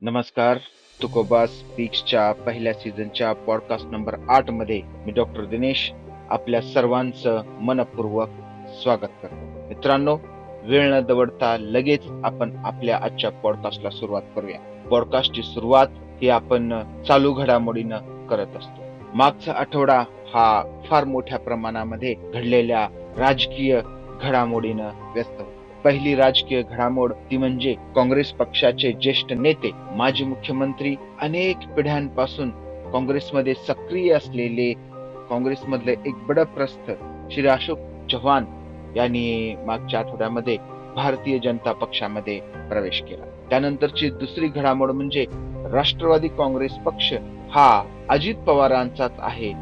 नमस्कार तुकोबा स्पीक्सच्या पहिल्या सीझनच्या podcast number आठमध्ये मी डॉक्टर दिनेश आपल्या सर्वांचं मनपूर्वक स्वागत करतो. मित्रांनो वेळ न दवडता लगेच आपण आपल्या आजच्या पॉडकास्टला सुरुवात करूया. पॉडकास्टची सुरुवात ही आपण चालू घडामोडीनं करत असतो. मागचा आठवडा हा फार मोठ्या प्रमाणामध्ये घडलेल्या राजकीय घडामोडीनं व्यस्त होता. पहिली राजकीय घडामोड ती म्हणजे काँग्रेस पक्षाचे ज्येष्ठ नेते माजी मुख्यमंत्री अनेक पिढ्यांपासून काँग्रेसमध्ये सक्रिय असलेले काँग्रेसमधले एक बडप्रस्थ श्री अशोक चव्हाण यांनी मागच्या आठवड्यामध्ये भारतीय जनता पक्षामध्ये प्रवेश केला. त्यानंतरची दुसरी घडामोड म्हणजे राष्ट्रवादी काँग्रेस पक्ष हा अजित पवारांचाच आहे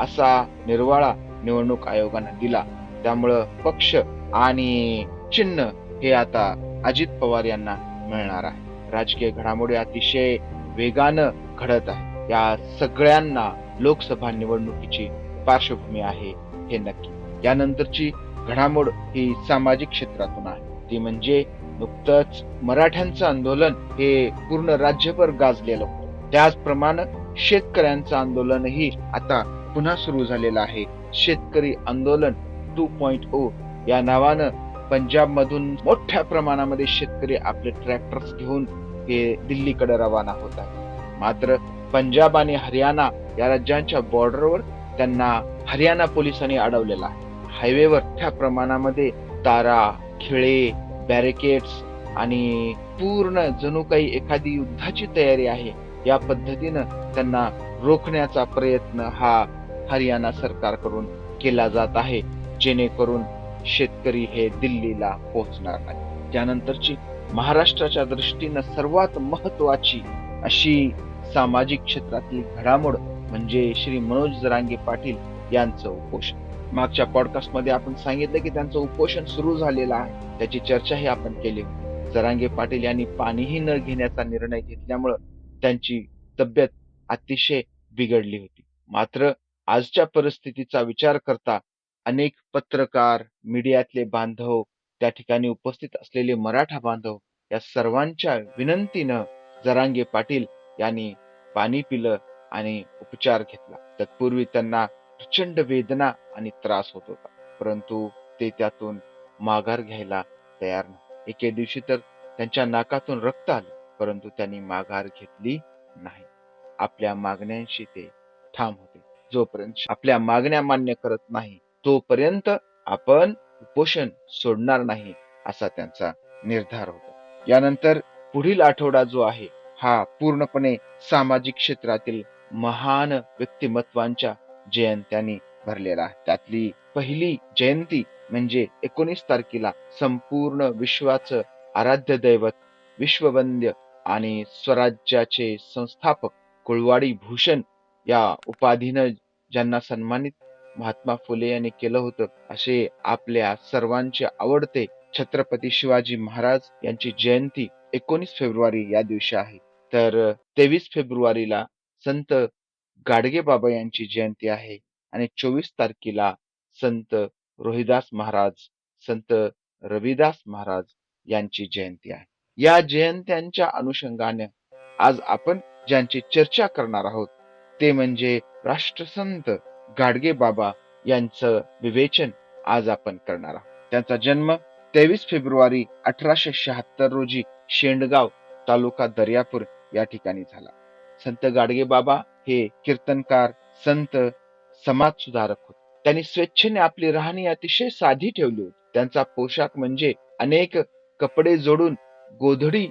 असा निर्वाळा निवडणूक आयोगानं दिला. त्यामुळं पक्ष आणि चिन्ह हे आता अजित पवार यांना मिळणार आहे. राजकीय घडामोडी अतिशय वेगानं घडत आहे. या सगळ्यांना लोकसभा निवडणुकीची पार्श्वभूमी आहे हे नक्की. यानंतरची घडामोड ही सामाजिक क्षेत्रातून आहे. ती म्हणजे नुकतंच मराठ्यांचं आंदोलन हे पूर्ण राज्यभर गाजलेलं होतं. त्याचप्रमाणे शेतकऱ्यांचं आंदोलनही आता पुन्हा सुरू झालेलं आहे. शेतकरी आंदोलन टू पॉइंट ओ या नावानं पंजाब मधून मोठ्या प्रमाणामध्ये शेतकरी आपले ट्रॅक्टर्स घेऊन हे दिल्लीकडे रवाना होत आहेत. मात्र पंजाब आणि हरियाणा या राज्यांच्या बॉर्डरवर त्यांना हरियाणा पोलिसांनी अडवलेला आहे. हायवेवर मोठ्या प्रमाणामध्ये तारा खिळे बॅरिकेड्स आणि पूर्ण जणू काही एखादी युद्धाची तयारी आहे या पद्धतीनं त्यांना रोखण्याचा प्रयत्न हा हरियाणा सरकारकडून केला जात आहे. जेणेकरून शेतकरी हे दिल्लीला पोहोचणार नाही. त्यानंतरची महाराष्ट्राच्या दृष्टीनं सर्वात महत्वाची अशी सामाजिक क्षेत्रातली घडामोड म्हणजे श्री मनोज जरांगे पाटील यांचं उपोषण. मागच्या पॉडकास्टमध्ये आपण सांगितलं की त्यांचं उपोषण सुरू झालेलं आहे. त्याची चर्चाही आपण केली होती. जरांगे पाटील यांनी पाणीही न घेण्याचा निर्णय घेतल्यामुळं त्यांची तब्येत अतिशय बिघडली होती. मात्र आजच्या परिस्थितीचा विचार करता अनेक पत्रकार मीडियातले बांधव त्या ठिकाणी उपस्थित असलेले मराठा बांधव या सर्वांच्या विनंतीनं जरांगे पाटील यांनी पाणी पिलं आणि उपचार घेतला. तत्पूर्वी त्यांना प्रचंड वेदना आणि त्रास होत होता परंतु ते त्यातून माघार घ्यायला तयार नाही एके दिवशी तर त्यांच्या नाकातून रक्त आलं परंतु त्यांनी माघार घेतली नाही. आपल्या मागण्यांशी ते ठाम होते. जोपर्यंत आपल्या मागण्या मान्य करत नाही तोपर्यंत आपण उपोषण सोडणार नाही असा त्यांचा निर्धार होता. यानंतर पुढील आठवडा जो आहे हा पूर्णपणे सामाजिक क्षेत्रातील महान व्यक्तिमत्वांच्या जयंत्यांनी भरलेला आहे. त्यातली पहिली जयंती म्हणजे एकोणीस तारखेला संपूर्ण विश्वाचं आराध्य दैवत विश्ववंद्य आणि स्वराज्याचे संस्थापक कुळवाडी भूषण या उपाधीनं ज्यांना सन्मानित महात्मा फुले यांनी केलं होतं. असे आपल्या सर्वांचे आवडते छत्रपती शिवाजी महाराज यांची जयंती एकोणीस फेब्रुवारी या दिवशी आहे. तर तेवीस फेब्रुवारीला संत गाडगे बाबा यांची जयंती आहे आणि चोवीस तारखेला संत रोहिदास महाराज संत रविदास महाराज यांची जयंती आहे. या जयंत्यांच्या अनुषंगाने आज आपण ज्यांची चर्चा करणार आहोत ते म्हणजे राष्ट्रसंत गाडगे बाबा यांचं विवेचन आज आपण करणार आहोत. त्यांचा जन्म तेवीस फेब्रुवारी अठराशे शहात्तर रोजी शेंडगाव तालुका दर्यापूर या ठिकाणी झाला. संत गाडगे बाबा हे कीर्तनकार संत समाज सुधारक होते. त्यांनी स्वेच्छेने आपली राहणी अतिशय साधी ठेवली होती. त्यांचा पोशाख म्हणजे अनेक कपडे जोडून गोधडी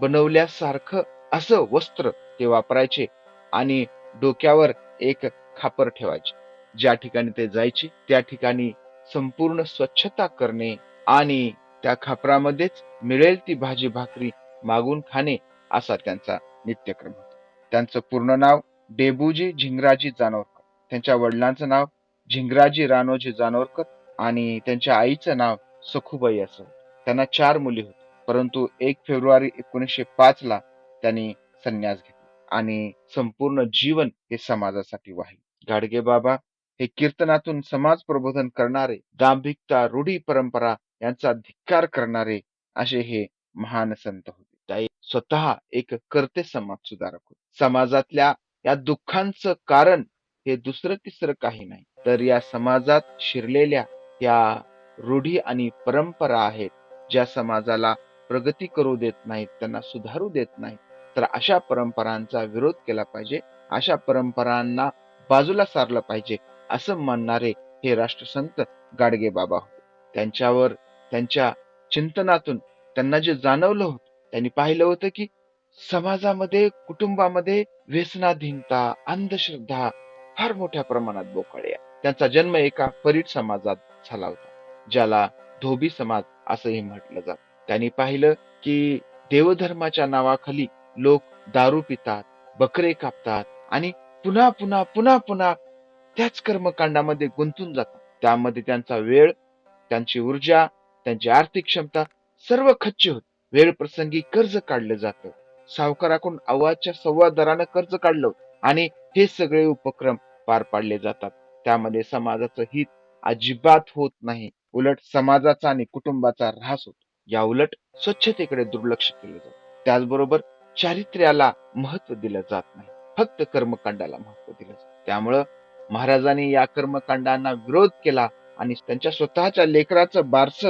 बनवल्यासारखं असं वस्त्र ते वापरायचे आणि डोक्यावर एक खापर ठेवायचे. ज्या ठिकाणी ते जायचे त्या ठिकाणी संपूर्ण स्वच्छता करणे आणि त्या खापरामध्येच मिळेल ती भाजी भाकरी मागून खाणे असा त्यांचा नित्यक्रम होता. त्यांचं पूर्ण नाव डेबूजी झिंगराजी जानोरकर त्यांच्या वडिलांचं नाव झिंगराजी रानोजी जानोरकर आणि त्यांच्या आईचं नाव सखुबाई असं त्यांना चार मुली होती परंतु एक फेब्रुवारी एकोणीसशे पाच ला त्यांनी संन्यास घेतला आणि संपूर्ण जीवन हे समाजासाठी वाहिले. गाडगे बाबा हे कीर्तनातून समाज प्रबोधन करणारे दांभिकता रूढी परंपरा यांचा धिक्कार करणारे असे हे महान संत होते. स्वतः एक कर्ते समाज सुधारक होते. समाजातल्या या दुःखांचं कारण हे दुसरं तिसरं काही नाही. तर या समाजात शिरलेल्या या रूढी आणि परंपरा आहेत ज्या समाजाला प्रगती करू देत नाहीत त्यांना सुधारू देत नाहीत तर अशा परंपरांचा विरोध केला पाहिजे. अशा परंपरांना बाजूला सारलं पाहिजे असं मानणारे हे राष्ट्रसंत गाडगे बाबा त्यांच्यावर त्यांच्या चिंतनातून त्यांना जे जाणवलं होतं त्यांनी पाहिलं होतं की समाजामध्ये कुटुंबामध्ये व्यसनाधीनता अंधश्रद्धा फार मोठ्या प्रमाणात बोकाळल्या त्यांचा जन्म एका परीट समाजात झाला होता ज्याला धोबी समाज असंही म्हटलं जात. त्यांनी पाहिलं की देवधर्माच्या नावाखाली लोक दारू पितात बकरे कापतात आणि पुन्हा पुन्हा पुन्हा पुन्हा त्याच कर्मकांडामध्ये गुंतून जातात. त्यामध्ये त्यांचा वेळ त्यांची ऊर्जा त्यांची आर्थिक क्षमता सर्व खच्ची होत. वेळ प्रसंगी कर्ज काढलं जातं. सावकाराकडून अव्वाच्या सव्वा दरानं कर्ज काढलं आणि हे सगळे उपक्रम पार पाडले जातात. त्यामध्ये समाजाचं हित अजिबात होत नाही. उलट समाजाचा आणि कुटुंबाचा ऱ्हास होतो. या उलट स्वच्छतेकडे दुर्लक्ष केलं जाते. त्याचबरोबर चारित्र्याला महत्त्व दिलं जात नाही. फक्त कर्मकांडाला महत्त्व दिलं त्यामुळं महाराजांनी या कर्मकांडांना विरोध केला आणि त्यांच्या स्वतःच्या लेकराचं बारस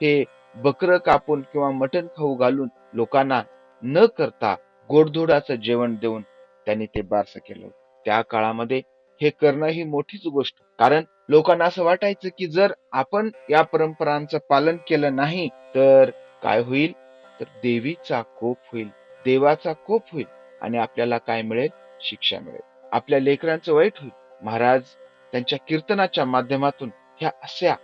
हे बकर कापून किंवा मटण खाऊ घालून लोकांना न करता गोडधोडाचं जेवण देऊन त्यांनी ते बारस केलं त्या काळामध्ये हे करणं ही मोठीच गोष्ट. कारण लोकांना असं वाटायचं की जर आपण या परंपरांचं पालन केलं नाही तर काय होईल? तर देवीचा कोप होईल. देवाचा कोप होईल. आणि आपल्याला काय मिळेल? शिक्षा मिळेल. आपल्या लेकरांचं वाईट होईल. महाराज त्यांच्या कीर्तनाच्या माध्यमातून ह्या अशा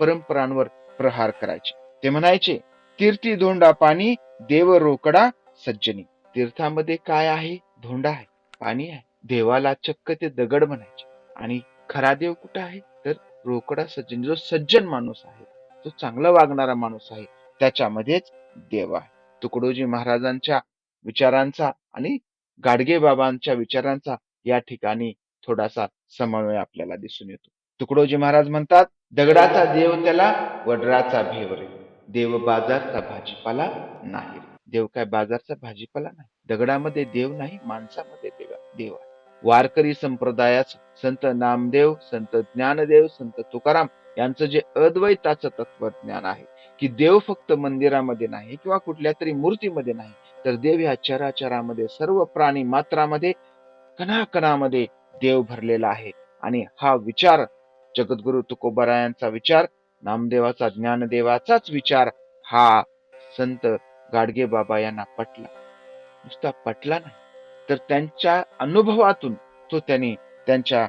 परंपरांवर प्रहार करायचे. ते म्हणायचे तीर्थी धोंडा पाणी देव रोकडा सज्जनी. तीर्थामध्ये काय आहे? धोंडा आहे पाणी आहे. देवाला चक्क ते दगड म्हणायचे. आणि खरा देव कुठं आहे? तर रोकडा सज्जन जो सज्जन माणूस आहे तो चांगला वागणारा माणूस आहे त्याच्यामध्येच देव आहे. तुकडोजी महाराजांच्या विचारांचा आणि गाडगे बाबांच्या विचारांचा या ठिकाणी थोडासा समन्वय आपल्याला दिसून येतो. तुकडोजी महाराज म्हणतात दगडाचा देव त्याला वडराचा भेवरे देव बाजारचा भाजीपाला नाही देव काय बाजारचा भाजीपाला नाही? दगडामध्ये देव नाही माणसामध्ये देव देव आहे. वारकरी संप्रदायाच संत नामदेव संत ज्ञानदेव संत तुकाराम यांचं जे अद्वैताचं तत्वज्ञान आहे की देव फक्त मंदिरामध्ये नाही किंवा कुठल्या तरी मूर्तीमध्ये नाही तर देव ह्या चराचरामध्ये सर्व प्राणी मात्रामध्ये कणाकणामध्ये देव भरलेला आहे. आणि हा विचार जगद्गुरु तुकोबरायांचा विचार नामदेवाचा ज्ञानदेवाचाच विचार हा संत गाडगे बाबा यांना पटला. नुसता पटला नाही. तर त्यांच्या अनुभवातून तो त्यांनी त्यांच्या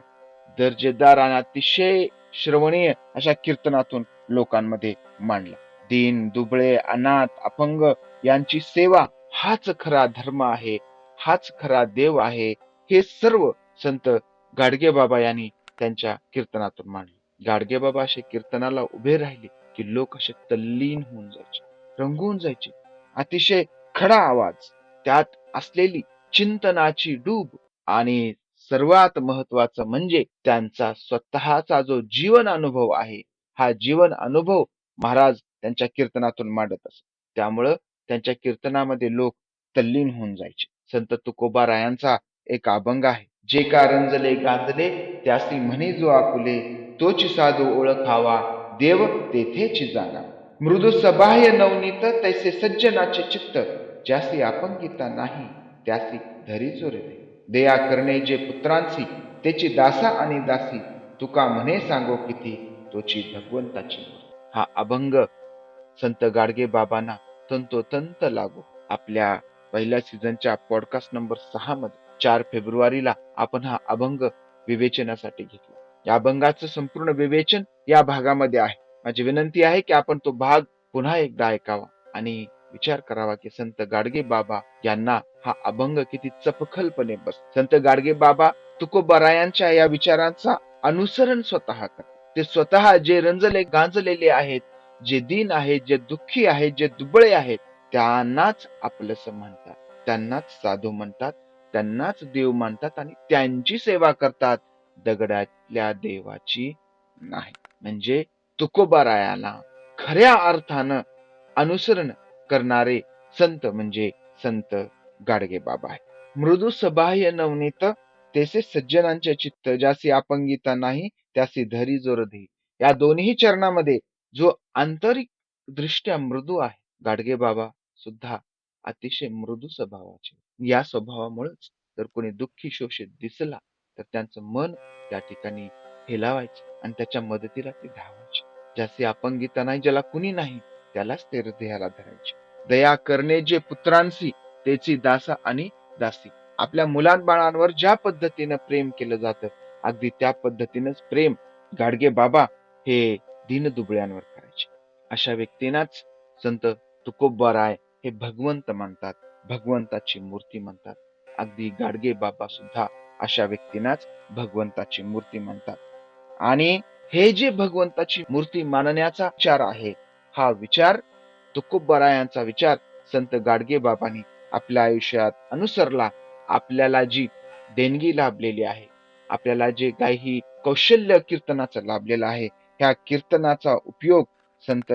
दर्जेदार आणि अतिशय श्रवणीय अशा कीर्तनातून लोकांमध्ये मांडला. दीन दुबळे अनाथ अपंग यांची सेवा हाच खरा धर्म आहे हाच खरा देव आहे हे सर्व संत गाडगे बाबा यांनी त्यांच्या कीर्तनातून मांडले. गाडगे बाबा असे कीर्तनाला उभे राहिले की लोक असे तल्लीन होऊन जायचे रंगून जायचे. अतिशय खडा आवाज त्यात असलेली चिंतनाची डूब आणि सर्वात महत्वाचं म्हणजे त्यांचा स्वतःचा जो जीवन अनुभव आहे हा जीवन अनुभव महाराज त्यांच्या कीर्तनातून मांडत असत. त्यामुळं त्यांच्या कीर्तनामध्ये लोक तल्लीन होऊन जायचे. संत तुकोबा रायांचा एक अभंग आहे. जे कारंजले गांजले त्यासी म्हणे जो आकुले तोची साधू ओळखावा देव तेथेची जाणा. मृदू सबाह्य नवनीत तैसे सज्जनाचे चित्त. ज्यासी अपंगिता नाही त्यासी धरी चोरे दया करणे जे पुत्रांसी त्याची दासा आणि दासी. तुका म्हणे सांगो किती तोची भगवंताची हा अभंग संत गाडगे बाबांना तंतोतंत लागू. आपल्या पहिल्या सीझनच्या पॉडकास्ट नंबर सहा मध्ये चार फेब्रुवारीला आपण हा अभंग विवेचनासाठी घेतला. या अभंगाचं संपूर्ण विवेचन या भागामध्ये आहे. माझी विनंती आहे की आपण तो भाग पुन्हा एकदा ऐकावा आणि विचार करावा की संत गाडगे बाबा यांना हा अभंग किती चपखलपणे बस. संत गाडगे बाबा तुकोबरायांच्या या विचारांचा अनुसरण स्वतः करतात ते स्वतः जे रंजले गांजलेले आहेत जे दीन आहेत जे दुःखी आहेत जे दुबळे आहेत त्यांनाच आपलंस म्हणतात. त्यांनाच साधू म्हणतात त्यांनाच देव मानतात आणि त्यांची सेवा करतात दगडातल्या देवाची नाही. म्हणजे तुकोबारायाला खऱ्या अर्थानं अनुसरण करणारे संत म्हणजे संत गाडगे बाबा आहे मृदू सबाह्य नवनीत तेसे सज्जनांचे चित्त ज्यासी अपंगिता नाही त्यासी धरी जोरधी या दोन्ही चरणामध्ये जो आंतरिक दृष्ट्या मृदू आहे गाडगे बाबा सुद्धा अतिशय मृदू स्वभावाचे. या स्वभावामुळेच जर कोणी दुःखी शोषित दिसला तर त्यांचं मन त्या ठिकाणी हेलावायचं आणि त्याच्या मदतीला ते धावायचे. ज्याचे अपंगिता नाही ज्याला कुणी नाही त्यालाच ते हृदयाला धरायचे. दया करणे जे पुत्रांसी त्याची दासा आणि दासी. आपल्या मुलांबाळांवर ज्या पद्धतीनं प्रेम केलं जातं अगदी त्या पद्धतीनंच प्रेम गाडगे बाबा हे दीनदुबळ्यांवर करायचे. अशा व्यक्तींनाच संत तुकोबाराय हे भगवंत मानतात भगवंताची मूर्ती म्हणतात अगदी गाडगे बाबा सुद्धा अशा व्यक्तींनाच भगवंताची मूर्ती म्हणतात आणि हे जे भगवंताची मूर्ती मानण्याचा विचार आहे हा विचार तुकोबरायांचा विचार संत गाडगे बाबांनी आपल्या आयुष्यात अनुसरला. आपल्याला जी देणगी लाभलेली आहे आपल्याला जे काही कौशल्य कीर्तनाचं लाभलेलं आहे ह्या कीर्तनाचा उपयोग संत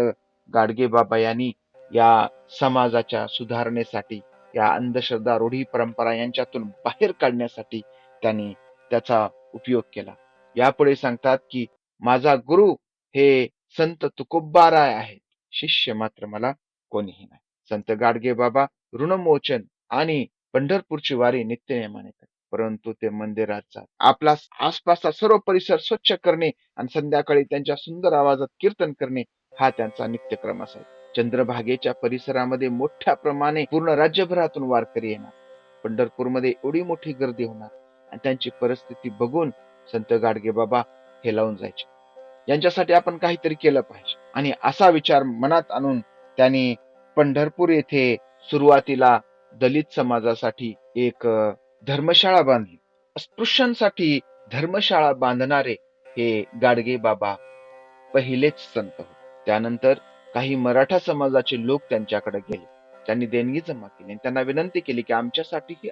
गाडगे बाबा यांनी या समाजाच्या सुधारणेसाठी या अंधश्रद्धा रूढी परंपरा यांच्यातून बाहेर काढण्यासाठी त्यांनी त्याचा उपयोग केला. यापुढे सांगतात की माझा गुरु हे संत तुकोबाराय आहेत. शिष्य मात्र मला कोणीही नाही. संत गाडगे बाबा ऋणमोचन आणि पंढरपूरची वारी नित्यनेमाने करतात. परंतु ते मंदिरात जात आपला आसपासचा सर्व परिसर स्वच्छ करणे आणि संध्याकाळी त्यांच्या सुंदर आवाजात कीर्तन करणे हा त्यांचा नित्यक्रम असायचा. चंद्रभागेच्या परिसरामध्ये मोठ्या प्रमाणे पूर्ण राज्यभरातून वारकरी येणार. पंढरपूरमध्ये एवढी मोठी गर्दी होणार. आणि त्यांची परिस्थिती बघून संत गाडगे बाबा हे लावून जायचे. यांच्यासाठी आपण काहीतरी केलं पाहिजे. आणि असा विचार मनात आणून त्यांनी पंढरपूर येथे सुरुवातीला दलित समाजासाठी एक धर्मशाळा बांधली. अस्पृश्यांसाठी धर्मशाळा बांधणारे हे गाडगे बाबा पहिलेच संत होते. त्यानंतर काही मराठा समाजाचे लोक त्यांच्याकडे गेले. त्यांनी देणगी जमा केली आणि त्यांना विनंती केली की आमच्यासाठीही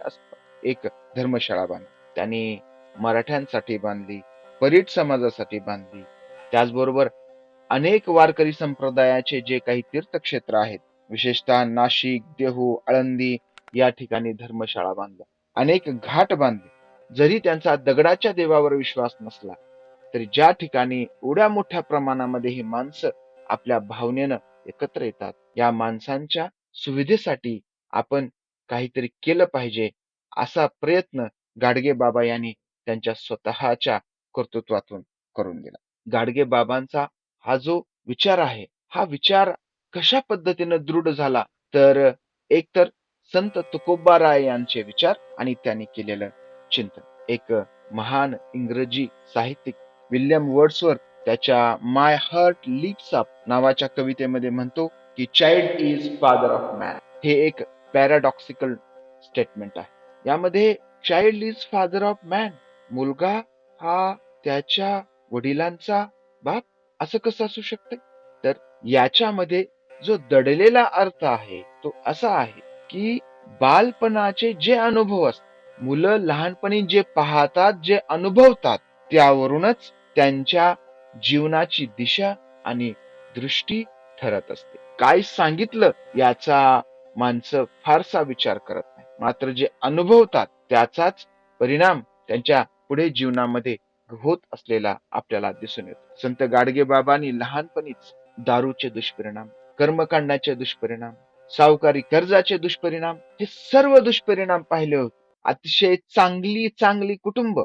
एक धर्मशाळा बांधली त्यांनी मराठ्यांसाठी बांधली परीट समाजासाठी बांधली. त्याचबरोबर अनेक वारकरी संप्रदायाचे जे काही तीर्थक्षेत्र आहेत विशेषतः नाशिक देहू आळंदी या ठिकाणी धर्मशाळा बांधल्या. अनेक घाट बांधले. जरी त्यांचा दगडाच्या देवावर विश्वास नसला तरी ज्या ठिकाणी एवढ्या मोठ्या प्रमाणामध्ये ही माणसं आपल्या भावनेनं एकत्र येतात. या माणसांच्या सुविधेसाठी आपण काहीतरी केलं पाहिजे असा प्रयत्न गाडगे बाबा यांनी त्यांच्या स्वतःच्या कर्तृत्वातून करून दिला. गाडगे बाबांचा हा जो विचार आहे हा विचार कशा पद्धतीनं दृढ झाला? तर एकतर संत तुकोबाराय यांचे विचार आणि त्यांनी केलेलं चिंतन. एक महान इंग्रजी साहित्यिक विल्यम वर्ड्सवर त्याच्या माय हर्ट लिप्स अप नावाच्या कवितेमध्ये म्हणतो की child is father of man हे एक पॅराडॉक्सिकल स्टेटमेंट आहे. यामध्ये child is father of man मुलगा हा त्याच्या वडिलांचा बाप असं कसं असू शकतं? तर याच्यामध्ये जो दडलेला अर्थ आहे तो असा आहे की बालपणाचे जे अनुभव असतात मुलं लहानपणी जे पाहतात जे अनुभवतात त्यावरूनच त्यांच्या जीवनाची दिशा आणि दृष्टी ठरत असते. काय सांगितलं याचा माणसं फारसा विचार करत नाही. मात्र जे अनुभवतात त्याचाच परिणाम त्यांच्या पुढे जीवनामध्ये होत असलेला आपल्याला दिसून येतो. संत गाडगे बाबांनी लहानपणीच दारूचे दुष्परिणाम कर्मकांडाचे दुष्परिणाम सावकारी कर्जाचे दुष्परिणाम हे सर्व दुष्परिणाम पाहिले होते. अतिशय चांगली चांगली कुटुंब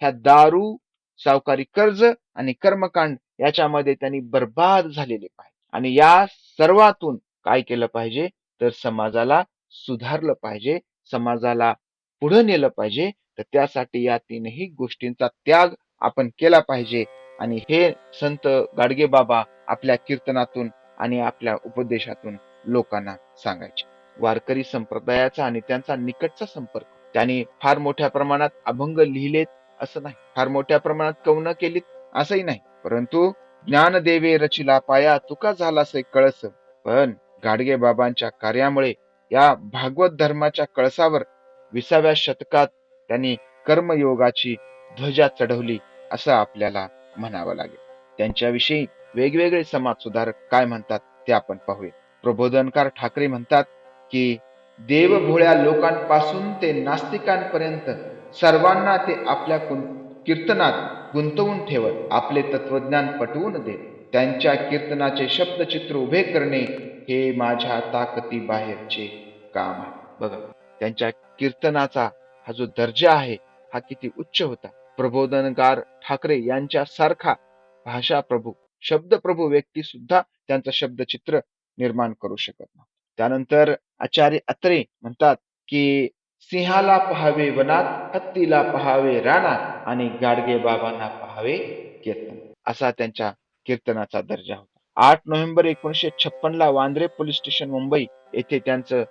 ह्या दारू सावकारी कर्ज आणि कर्मकांड याच्यामध्ये त्यांनी बर्बाद झालेले पाहिजे. आणि या सर्वातून काय केलं पाहिजे? तर समाजाला सुधारलं पाहिजे समाजाला पुढे नेलं पाहिजे. तर त्यासाठी या तीनही गोष्टींचा त्याग आपण केला पाहिजे. आणि हे संत गाडगे बाबा आपल्या कीर्तनातून आणि आपल्या उपदेशातून लोकांना सांगायचे. वारकरी संप्रदायाचा आणि त्यांचा निकटचा संपर्क. त्यांनी फार मोठ्या प्रमाणात अभंग लिहिलेत असं नाही. फार मोठ्या प्रमाणात कवनं केलीत? असंही नाही. परंतु ज्ञानदेवे रचिला पाया तुका झालास कळस. पण गाडगे बाबांच्या कार्यामुळे या भागवत धर्माच्या कळसावर विसाव्या शतकात त्यांनी कर्मयोगाची ध्वजा चढवली असं आपल्याला म्हणावं लागेल. त्यांच्याविषयी वेगवेगळे समाज सुधारक काय म्हणतात ते आपण पाहूया. प्रबोधनकार ठाकरे म्हणतात की देवभोळ्या लोकांपासून ते नास्तिकांपर्यंत सर्वांना ते आपल्या कीर्तनात गुंतवून ठेवत आपले तत्वज्ञान पटवून देत त्यांच्या कीर्तनाचे शब्दचित्र उभे करणे हे माझ्या ताकदी बाहेरचे काम आहे. बघा त्यांच्या कीर्तनाचा हा जो दर्जा आहे हा किती उच्च होता. प्रबोधनकार ठाकरे यांच्या सारखा भाषा प्रभू शब्द प्रभू व्यक्ती सुद्धा त्यांचं शब्दचित्र निर्माण करू शकत नाही त्यानंतर आचार्य अत्रे म्हणतात की सिंहाला पहावे वनात हत्तीला पहावे रानात आणि गाडगे बाबांना पहावे कीर्तन. असा त्यांच्या कीर्तनाचा दर्जा होता. आठ नोव्हेंबर एकोणीशे छप्पन ला वांद्रे पोलीस स्टेशन मुंबई येथे त्यांचं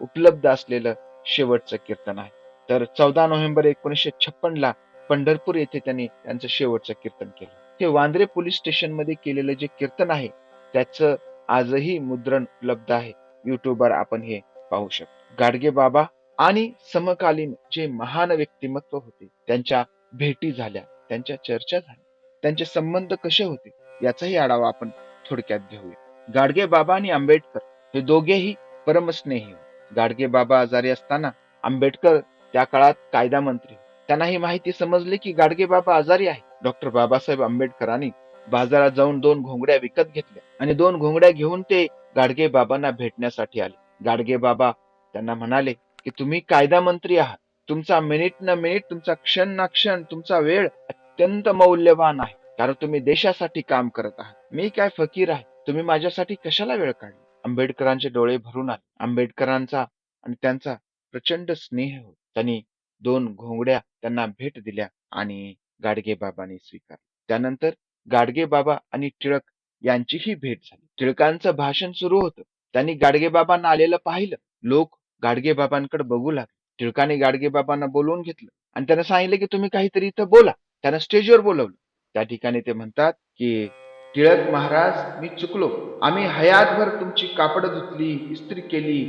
उपलब्ध असलेलं शेवटचं कीर्तन आहे. तर चौदा नोव्हेंबर एकोणीसशे छप्पन ला पंढरपूर येथे त्यांनी त्यांचं शेवटचं कीर्तन केलं. हे वांद्रे पोलीस स्टेशनमध्ये केलेलं जे कीर्तन आहे त्याचं आजही मुद्रण उपलब्ध आहे. युट्यूबवर आपण हे पाहू शकतो. गाडगे बाबा आणि समकालीन जे महान व्यक्तिमत्व होते त्यांच्या भेटी झाल्या त्यांच्या चर्चा झाल्या त्यांचे संबंध कसे होते याचाही आढावा आपण थोडक्यात घेऊया. गाडगे बाबा आणि आंबेडकर हे दोघेही परमस्नेही गाडगे बाबा आजारी असताना आंबेडकर त्या काळात कायदा मंत्री त्यांना ही माहिती समजली की गाडगे बाबा आजारी आहे डॉक्टर बाबासाहेब आंबेडकरांनी बाजारात जाऊन दोन घोंगड्या विकत घेतल्या आणि दोन घोंगड्या घेऊन ते गाडगे बाबांना भेटण्यासाठी आले. गाडगे बाबा त्यांना म्हणाले की तुम्ही कायदा मंत्री आहात. तुमचा मिनिट न मिनिट तुमचा क्षण ना क्षण तुमचा वेळ अत्यंत मौल्यवान आहे. कारण तुम्ही देशासाठी काम करत आहात. मी काय फकीर आहे? तुम्ही माझ्यासाठी कशाला वेळ काढला? आंबेडकरांचे डोळे भरून आले. आंबेडकरांचा आणि त्यांचा प्रचंड स्नेह होता. त्यांनी दोन घोंगड्या त्यांना भेट दिल्या आणि गाडगे बाबांनी स्वीकार त्यानंतर गाडगे बाबा आणि टिळक यांचीही भेट झाली. टिळकांचं भाषण सुरू होतं. त्यांनी गाडगे बाबांना आलेलं पाहिलं. लोक गाडगे बाबांकडे बघू लागले. टिळकाने गाडगे बाबांना बोलवून घेतलं. आणि त्यांना सांगितलं की तुम्ही काहीतरी इथं बोला. त्यांना स्टेजवर बोलवलं. त्या ठिकाणी ते म्हणतात की टिळक महाराज मी चुकलो. आम्ही हयातभर तुमची कापड धुतली इस्त्री केली.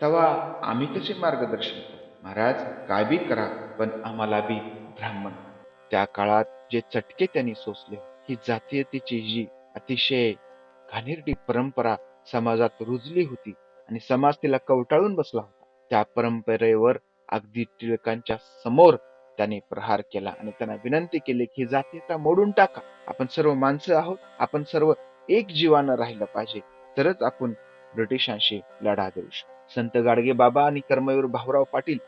तेव्हा आम्ही कसे मार्गदर्शन महाराज काय बी करा पण आम्हाला बी ब्राह्मण. त्या काळात जे चटके त्यांनी सोसले ही जातीयतेची जी अतिशय घाणेरडी परंपरा समाजात रुजली होती आणि समाज तिला कवटाळून बसला होता. त्या परंपरेवर अगदी टिळकांच्या समोर त्याने प्रहार केला आणि त्यांना विनंती केली की जातीचा जातीयता मोडून टाका. आपण सर्व माणसं आहोत. आपण सर्व एक जीवानं राहिलं पाहिजे. तरच आपण ब्रिटिशांशी लढा देऊ शकतो संत गाडगे बाबा आणि कर्मवीर भाऊराव पाटील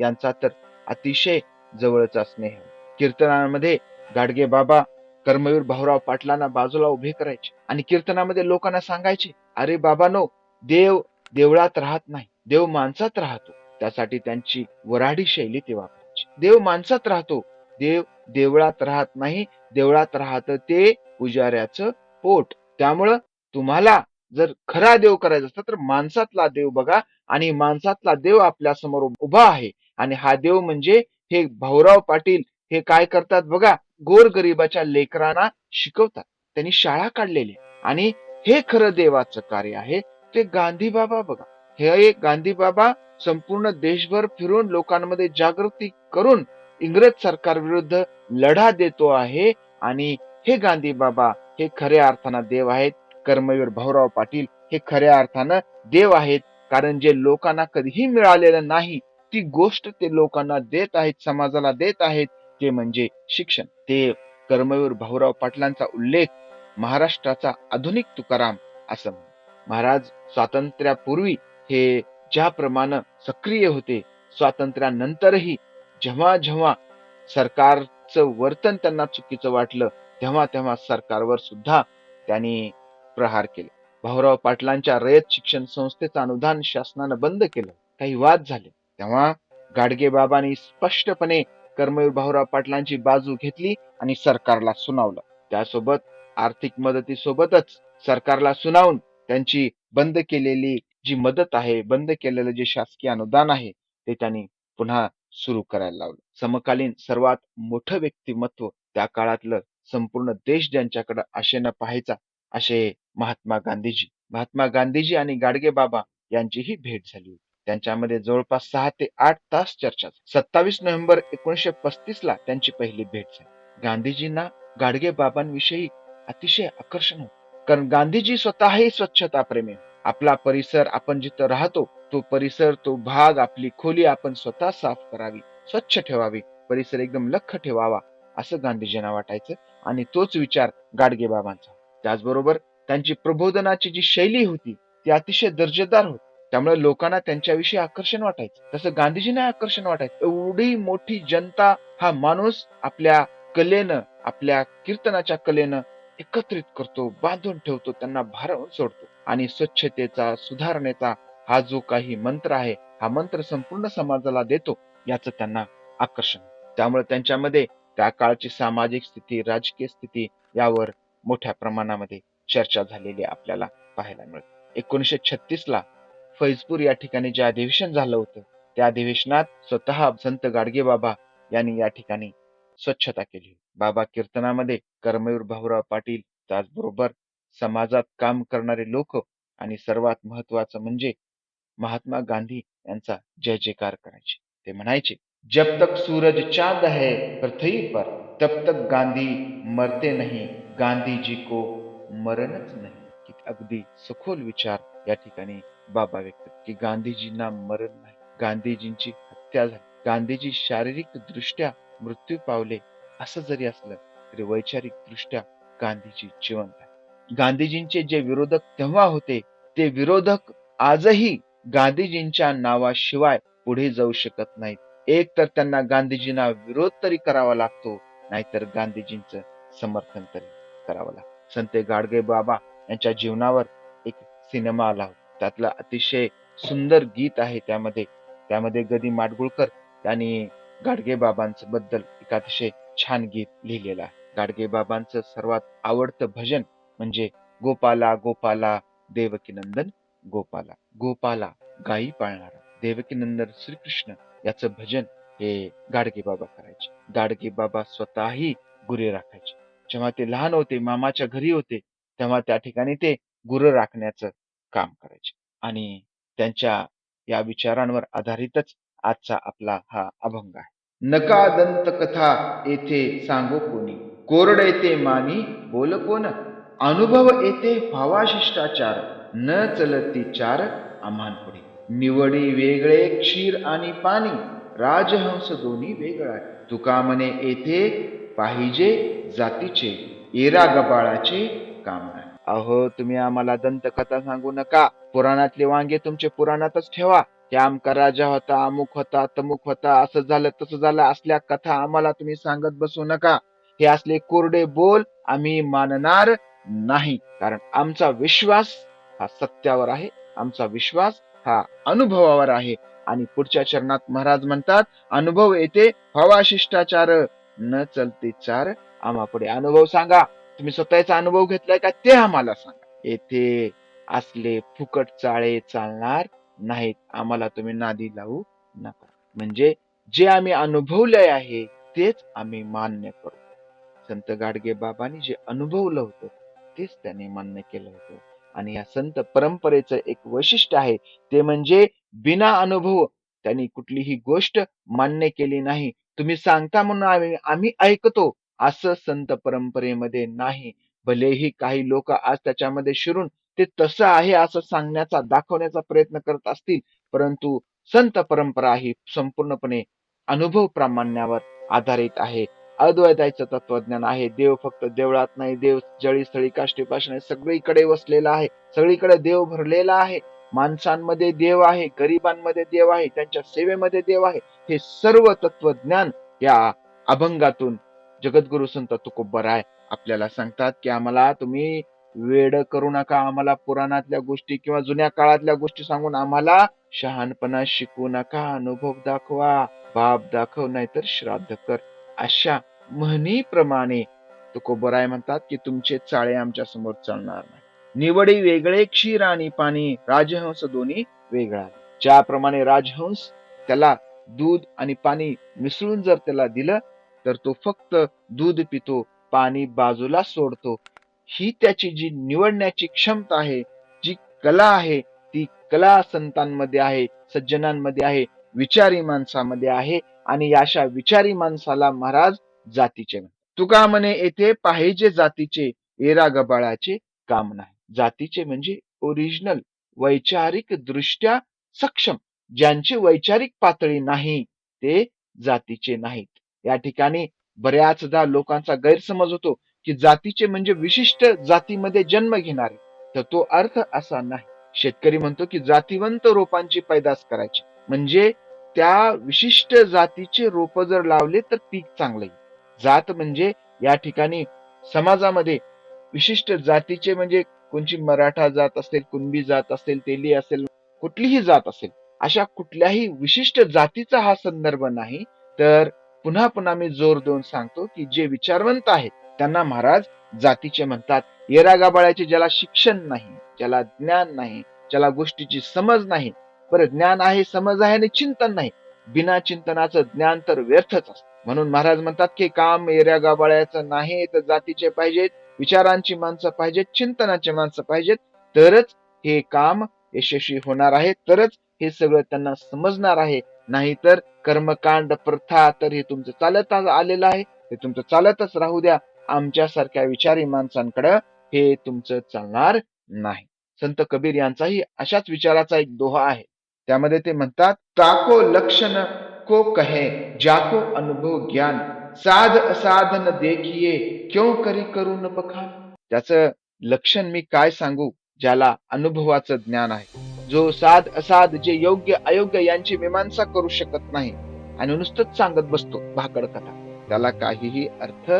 यांचा तर अतिशय जवळचा स्नेह. आहे. कीर्तनामध्ये गाडगे बाबा कर्मवीर भाऊराव पाटलांना बाजूला उभे करायचे आणि कीर्तनामध्ये लोकांना सांगायचे अरे बाबानो देव देवळात राहत नाही. देव माणसात राहतो. त्यासाठी त्यांची वराडी शैली ते वापरायची. देव माणसात राहतो. देव देवळात राहत नाही. देवळात राहत ते पुजाऱ्याचं पोट. त्यामुळं तुम्हाला जर खरा देव करायचा असला तर माणसातला देव बघा आणि माणसातला देव आपल्यासमोर उभा आहे. आणि हा देव म्हणजे हे भाऊराव पाटील हे काय करतात बघा गोरगरिबाच्या लेकरांना शिकवतात. त्यांनी शाळा काढलेली आणि हे खरं देवाचं कार्य आहे. ते गांधी बाबा बघा. हे गांधी बाबा संपूर्ण देशभर फिरून लोकांमध्ये जागृती करून इंग्रज सरकार विरुद्ध लढा देतो आहे आणि हे गांधी बाबा हे खऱ्या अर्थानं देव आहेत. कर्मवीर भाऊराव पाटील हे खऱ्या अर्थानं देव आहेत. कारण जे लोकांना कधीही मिळालेलं नाही ती गोष्ट ते लोकांना देत आहेत समाजाला देत आहेत ते म्हणजे शिक्षण. ते कर्मवीर भाऊराव पाटलांचा उल्लेख महाराष्ट्राचा आधुनिक तुकाराम असं महाराज स्वातंत्र्यापूर्वी हे ज्याप्रमाणे सक्रिय होते स्वातंत्र्यानंतरही जेव्हा जेव्हा सरकारचं वर्तन त्यांना चुकीचं वाटलं तेव्हा तेव्हा सरकारवर सुद्धा त्यांनी प्रहार केले. भाऊराव पाटलांच्या रयत शिक्षण संस्थेचं अनुदान शासनानं बंद केलं काही वाद झाले. तेव्हा गाडगे बाबांनी स्पष्टपणे कर्मवीर भाऊराव पाटलांची बाजू घेतली आणि सरकारला सुनावलं. त्यासोबत आर्थिक मदतीसोबतच सरकारला सुनावून त्यांची बंद केलेली जी मदत आहे बंद केलेलं जे शासकीय अनुदान आहे ते त्यांनी पुन्हा सुरू करायला लावलं. समकालीन सर्वात मोठं व्यक्तिमत्व त्या काळातलं संपूर्ण देश ज्यांच्याकडे आशेनं पाहायचा असे महात्मा गांधीजी. महात्मा गांधीजी आणि गाडगे बाबा यांचीही भेट झाली होती. त्यांच्यामध्ये जवळपास सहा ते आठ तास चर्चा सत्तावीस नोव्हेंबर एकोणीशे पस्तीस ला त्यांची पहिली भेट झाली. गांधीजींना गाडगे बाबांविषयी अतिशय आकर्षण होते. कारण गांधीजी स्वतःही स्वच्छता प्रेमी आपला परिसर आपण जिथं राहतो तो परिसर तो भाग आपली खोली आपण स्वतः साफ करावी स्वच्छ ठेवावी परिसर एकदम लख ठेवावा असं गांधीजींना वाटायचं. आणि तोच विचार गाडगे बाबांचा. त्याचबरोबर त्यांची प्रबोधनाची जी शैली होती ती अतिशय दर्जेदार होती. त्यामुळे लोकांना त्यांच्याविषयी आकर्षण वाटायचं. तसं गांधीजींना आकर्षण वाटायचं. एवढी मोठी जनता हा माणूस आपल्या कलेनं आपल्या कीर्तनाच्या कलेनं एकत्रित करतो बांधून ठेवतो त्यांना भारावून सोडतो. आणि स्वच्छतेचा सुधारणेचा हा जो काही मंत्र आहे हा मंत्र संपूर्ण समाजाला देतो याच त्यांना आकर्षण. त्यामुळे त्यांच्यामध्ये त्या काळची सामाजिक स्थिती राजकीय स्थिती यावर मोठ्या प्रमाणामध्ये चर्चा झालेली आपल्याला पाहायला मिळते. एकोणीशे छत्तीस ला फैजपूर या ठिकाणी जे अधिवेशन झालं होतं त्या अधिवेशनात स्वतः संत गाडगे बाबा यांनी या ठिकाणी स्वच्छता केली. बाबा कीर्तनामध्ये कर्मवीर भाऊराव पाटील त्याचबरोबर समाजात काम करणारे लोक आणि सर्वात महत्वाचं म्हणजे महात्मा गांधी यांचा जय जयकार करायचे. ते म्हणायचे जब तक सूरज चांद है पृथ्वी पर तब तक गांधी मरते नाही. गांधीजी को मरणच नाही. अगदी सखोल विचार या ठिकाणी बाबा व्यक्त की गांधीजींना मरण नाही. गांधीजींची हत्या झाली. गांधीजी शारीरिक दृष्ट्या मृत्यू पावले असं जरी असलं तरी वैचारिक दृष्ट्या गांधीजी जिवंत आहे गांधीजींचे जे विरोधक तेव्हा होते ते विरोधक आजही गांधीजींच्या नावाशिवाय पुढे जाऊ शकत नाहीत. एक तर त्यांना गांधीजींना विरोध तरी करावा लागतो नाहीतर गांधीजींचं समर्थन तरी करावं लागतं. संत गाडगे बाबा यांच्या जीवनावर एक सिनेमा आला होता. त्यातलं अतिशय सुंदर गीत आहे त्यामध्ये. त्यामध्ये गदी माडगुळकर त्यांनी गाडगे बद्दल एक अतिशय छान गीत लिहिलेलं आहे. गाडगे बाबांचं सर्वात आवडतं भजन म्हणजे गोपाला गोपाला देवकीनंदन गोपाला. गोपाला गायी पाळणारा. देवकीनंदन श्रीकृष्ण याचं भजन हे गाडगे बाबा करायचे. गाडगे बाबा स्वतःही गुरे राखायचे. जेव्हा ते लहान होते मामाच्या घरी होते तेव्हा त्या ठिकाणी ते गुरं राखण्याचं काम करायचे. आणि त्यांच्या या विचारांवर आधारितच आजचा आपला हा अभंग आहे. नका दंत कथा येथे सांगो कोणी. कोरड येते मानी बोल कोण? अनुभव येते व्हावा शिष्टाचार. न चलती चार आम्हान पुढे. निवडी वेगळे क्षीर आणि पाणी. राजहंस दोन्ही वेगळा तुका म्हणे येथे पाहिजे जातीचे. एरा गबाळाचे काम अहो तुम्ही आम्हाला दंतकथा सांगू नका. पुराणातले वांगे तुमचे पुराणातच ठेवा. की आमका राजा होता अमुक होता तमुक होता असं झालं तसं झालं असल्या कथा आम्हाला तुम्ही सांगत बसू नका. हे असले कोरडे बोल आम्ही मानणार नाही. कारण आमचा विश्वास हा सत्यावर आहे आमचा विश्वास हा अनुभवावर आहे. आणि पुढच्या चरणात महाराज म्हणतात अनुभव येते हवा शिष्टाचार न चलते चार. आम्हा पुढे अनुभव सांगा. तुम्ही स्वतःचा अनुभव घेतलाय का ते आम्हाला सांगा. येथे असले फुकट चाळे चालणार नाहीत. आम्हाला तुम्ही नादी लावू नका. म्हणजे जे आम्ही अनुभवले आहे तेच आम्ही मान्य करू संत गाडगे बाबांनी जे अनुभवलं होतं तेच त्यांनी मान्य केलं होतं. आणि या संत परंपरेचं एक वैशिष्ट्य आहे ते म्हणजे बिना अनुभव त्यांनी कुठलीही गोष्ट मान्य केली नाही. तुम्ही सांगता म्हणून आम्ही आम्ही ऐकतो असं संत परंपरेमध्ये नाही. भलेही काही लोक आज त्याच्यामध्ये शिरून ते तसं आहे असं सांगण्याचा दाखवण्याचा प्रयत्न करत असतील परंतु संत परंपरा ही संपूर्णपणे अनुभव प्रामाण्यावर आधारित आहे. अद्वैताचं तत्वज्ञान आहे. देव फक्त देवळात नाही देव जळी स्थळी काष्टीपासून सगळीकडे वसलेला आहे. सगळीकडे देव भरलेला आहे. माणसांमध्ये देव आहे गरिबांमध्ये देव आहे त्यांच्या सेवेमध्ये देव आहे. हे सर्व तत्वज्ञान या अभंगातून जगद्गुरु संत तुकोबराय आपल्याला सांगतात की आम्हाला तुम्ही वेड करू नका आम्हाला पुराणातल्या गोष्टी किंवा जुन्या काळातल्या गोष्टी सांगून आम्हाला शहाणपणा शिकवू नका अनुभव दाखवा बाप दाखव नाहीतर श्राद्ध कर. अशा म्हणीप्रमाणे तुकोबराय म्हणतात की तुमचे चाळे आमच्यासमोर चालणार नाही. निवडी वेगळे क्षीर आणि पाणी राजहंस दोन्ही वेगळा ज्याप्रमाणे राजहंस त्याला दूध आणि पाणी मिसळून जर त्याला दिलं तर तो फक्त दूध पितो पाणी बाजूला सोडतो ही त्याची जी निवडण्याची क्षमता आहे जी कला आहे ती कला संतांमध्ये आहे सज्जनांमध्ये आहे विचारी माणसामध्ये आहे आणि अशा विचारी माणसाला महाराज जातीचे तुका म्हणे येथे पाहिजे जातीचे एरा गबाळाचे काम नाही. जातीचे म्हणजे ओरिजिनल वैचारिक दृष्ट्या सक्षम. ज्यांची वैचारिक पातळी नाही ते जातीचे नाहीत. या ठिकाणी बऱ्याचदा लोकांचा गैरसमज होतो. की जातीचे म्हणजे विशिष्ट जातीमध्ये जन्म घेणारे तर तो अर्थ असा नाही. शेतकरी म्हणतो की जातीवंत रोपांची पैदास करायची. म्हणजे त्या विशिष्ट जातीचे रोप जर लावले तर पीक चांगलं येईल. जात म्हणजे या ठिकाणी समाजामध्ये विशिष्ट जातीचे म्हणजे कोणची मराठा जात असेल कुणबी जात असेल तेली असेल कुठलीही जात असेल अशा कुठल्याही विशिष्ट जातीचा हा संदर्भ नाही. तर पुन्हा पुन्हा मी जोर देऊन सांगतो की जे विचारवंत आहेत त्यांना महाराज जातीचे म्हणतात. येरागाबाळ्याचे ज्याला शिक्षण नाही ज्याला ज्ञान नाही ज्याला गोष्टीची समज नाही बरं ज्ञान आहे समज आहे आणि चिंतन नाही. बिना चिंतनाचं ज्ञान तर व्यर्थच असत. म्हणून महाराज म्हणतात की काम एऱ्या गाबाळ्याचं नाही तर जातीचे पाहिजेत विचारांची माणसं पाहिजेत चिंतनाची माणसं पाहिजेत. तरच हे काम यशस्वी होणार आहे तरच हे सगळं त्यांना समजणार आहे. नाहीतर कर्मकांड प्रथा तर हे तुमचं चालत आलेलं आहे हे तुमचं चालतच राहू द्या. आमच्यासारख्या विचारी माणसांकडं हे तुमचं चालणार नाही. संत कबीर यांचाही अशाच विचाराचा एक दोहा आहे. त्यामध्ये ते म्हणतात ताको लक्षण को कहे जाको अनुभव ज्ञान. साध साधन देखिये क्यों करी करून बखान त्याचं लक्षण मी काय सांगू ज्याला अनुभवाचं ज्ञान आहे. जो साध असाध जे योग्य अयोग्य यांची मीमांसा करू शकत नाही आणि नुसतंच सांगत बसतो भाकड कथा. त्याला काहीही अर्थ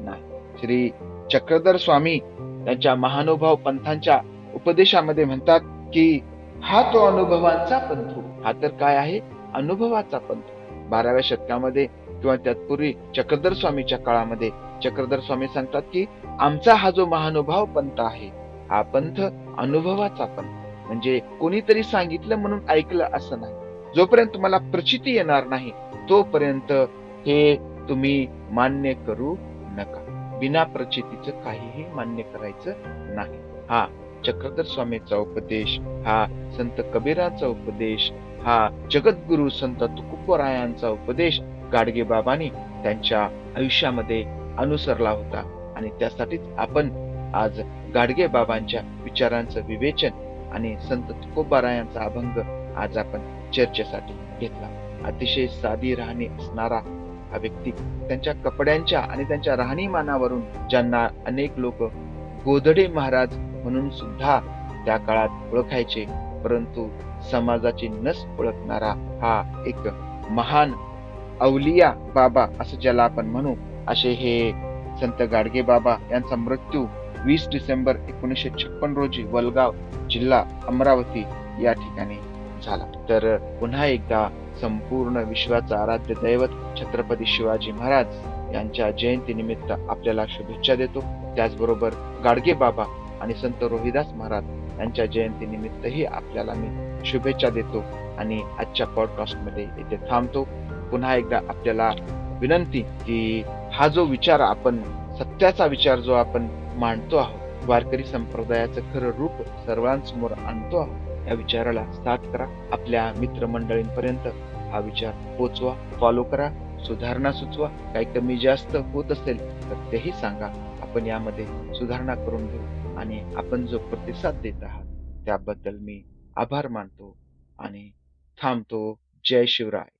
नाही. श्री चक्रधर स्वामी त्यांच्या महानुभाव पंथांच्या उपदेशामध्ये म्हणतात की हा तो अनुभवांचा पंथ. हा तर काय आहे? अनुभवाचा पंथ. बाराव्या शतकामध्ये किंवा त्यातपूर्वी चक्रधर स्वामीच्या काळामध्ये चक्रधर स्वामी सांगतात की आमचा हा जो महानुभाव पंथ आहे हा पंथ अनुभवाचा पंथ. म्हणजे कोणीतरी सांगितलं म्हणून ऐकलं असं नाही. जोपर्यंत तुम्हाला प्रचिती येणार नाही तोपर्यंत हे तुम्ही मान्य करू बिना प्रचितीचं काहीही मान्य करायचं नाही. हा चक्रधर स्वामीचा उपदेश हा संत कबीराचा उपदेश हा जगद्गुरु संत तुकुपरायांचा उपदेश गाडगे बाबांनी त्यांच्या आयुष्यामध्ये अनुसरला होता. आणि त्यासाठीच आपण आज गाडगे बाबांच्या विचारांचं विवेचन आणि संत तुकोबारायांचा अभंग आज आपण चर्चेसाठी घेतला. अतिशय साधी राहणी असणारा हा व्यक्ती त्यांच्या कपड्यांच्या आणि त्यांच्या राहणीमानावरून ज्यांना अनेक लोक गोधडे महाराज म्हणून सुद्धा त्या काळात ओळखायचे परंतु समाजाची नस ओळखणारा हा एक महान अवलिया बाबा असं ज्याला आपण म्हणू असे हे संत गाडगे बाबा यांचा मृत्यू वीस डिसेंबर एकोणीसशे छप्पन रोजी वलगाव जिल्हा अमरावती या ठिकाणी झाला. तर पुन्हा एकदा संपूर्ण विश्वाचा आराध्य दैवत छत्रपती शिवाजी महाराज यांच्या जयंती निमित्त आपल्याला शुभेच्छा देतो. त्याचबरोबर गाडगे बाबा आणि संत रोहिदास महाराज यांच्या जयंती निमित्तही आपल्याला मी शुभेच्छा देतो आणि आजच्या पॉडकास्टमध्ये इथे थांबतो. पुन्हा एकदा आपल्याला विनंती की हा जो विचार आपण सत्याचा विचार जो आपण मांडतो आहोत वारकरी संप्रदायाचं खरं रूप सर्वांसमोर आणतो आहोत या विचाराला साथ करा. आपल्या मित्रमंडळींपर्यंत हा विचार पोचवा फॉलो करा सुधारणा सुचवा. काही कमी जास्त होत असेल तर तेही सांगा. आपण यामध्ये सुधारणा करून घेऊ आणि आपण जो प्रतिसाद देत आहात त्याबद्दल मी आभार मानतो आणि थांबतो. जय शिवराय.